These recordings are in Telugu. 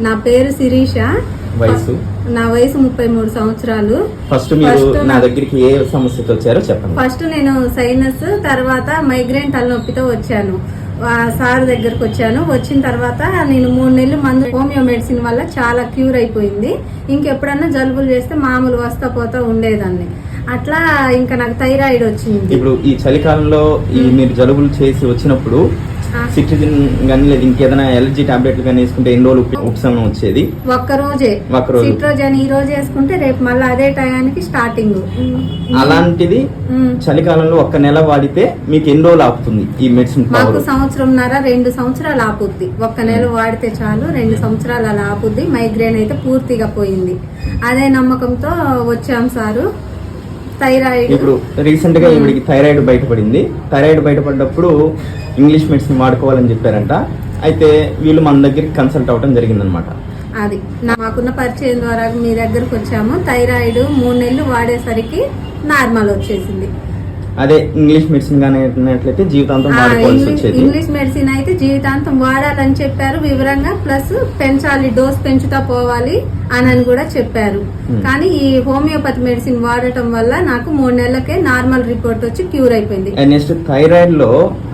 నా పేరు శిరీష. వయసు? నా వయసు ముప్పై మూడు సంవత్సరాలు. ఫస్ట్ మీరు నా దగ్గరికి ఏ సమస్యతో వచ్చారో చెప్పండి. ఫస్ట్ నేను సైనస్ తర్వాత మైగ్రేన్ తలనొప్పితో వచ్చాను. సార్ దగ్గరకు వచ్చాను. వచ్చిన తర్వాత నేను మూడు నెలలు మందు హోమియో మెడిసిన్ వల్ల చాలా క్యూర్ అయిపోయింది. ఇంకెప్పుడన్నా జలుబులు చేస్తే మామూలు వస్తా పోతా ఉండేదాన్ని. అట్లా ఇంకా నాకు థైరాయిడ్ వచ్చింది. ఇప్పుడు ఈ చలికాలంలో ఈ మీరు జలుబులు చేసి వచ్చినప్పుడు. సిట్రిజిన్ కానీ లేదు ఇంకేదైనా ఎలర్జీ టాబ్లెట్లు కానీ వేసుకుంటే ఎన్ని రోజులు ఉప- ఉపశమనం వచ్చేది? ఒక్క రోజే. ఒక్క రోజు. సిట్రోజన్ ఈ రోజు వేసుకుంటే రేపు మళ్ళీ అదే టయానికి స్టార్టింగ్. అలాంటిది. చలికాలంలో ఒక్క నెల వాడితే మీకు ఎన్ని రోజులు ఆపుతుంది ఈ మెడిసిన్ మాకు సంవత్సరంన్నర రెండు సంవత్సరాలు ఆపుద్ది. ఒక్క నెల వాడితే చాలు రెండు సంవత్సరాలు అలా ఆపుద్ది. మైగ్రేన్ అయితే పూర్తిగా పోయింది. అదే నమ్మకంతో వచ్చాం సారు. థైరాయిడ్. ఇప్పుడు రీసెంట్గా ఈవిడికి థైరాయిడ్ బయటపడింది. థైరాయిడ్ బయటపడ్డప్పుడు ఇంగ్లీష్ మెడిసిన్ వాడుకోవాలని చెప్పారంట. అయితే వీళ్ళు మన దగ్గరికి కన్సల్ట్ అవ్వడం జరిగిందనమాట. అది. మాకున్న పరిచయం ద్వారా మీ దగ్గరకు వచ్చాము. థైరాయిడ్ మూడు నెలలు వాడేసరికి నార్మల్ వచ్చేసింది. అదే ఇంగ్లీష్ మెడిసిన్ కానీ జీవితాంతం వాడుకోవాల్సి ఇంగ్లీష్ వచ్చేది. ఇంగ్లీష్ మెడిసిన్ అయితే జీవితాంతం వాడాలని చెప్పారు వివరంగా ప్లస్ పెంచాలి డోస్ పెంచుతా పోవాలి అని అని కూడా చెప్పారు. కానీ ఈ హోమియోపతి మెడిసిన్ వాడటం వల్ల నాకు మూడు నెలలకే నార్మల్ రిపోర్ట్ వచ్చి క్యూర్ అయిపోయింది. నెక్స్ట్ థైరాయిడ్లో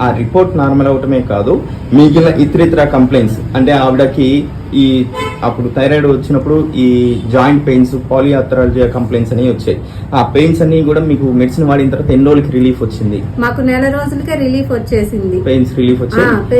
ఆ రిపోర్ట్ నార్మల్ అవటమే కాదు మిగిలిన ఇతరితర కంప్లైంట్స్ అంటే ఆవిడకి ఈ అప్పుడు థైరాయిడ్ వచ్చినప్పుడు ఈ జాయింట్ పెయిన్స్ పాలియాథరాలజీ కంప్లైంట్స్ అనేవి వచ్చాయి. ఆ పెయిన్స్ అన్ని కూడా మీకు మెడిసిన్ వాడిన తర్వాత ఎన్ని రోజులకి రిలీఫ్ వచ్చింది? మాకు నెల రోజులకే రిలీఫ్ వచ్చేసింది. Pains relief pain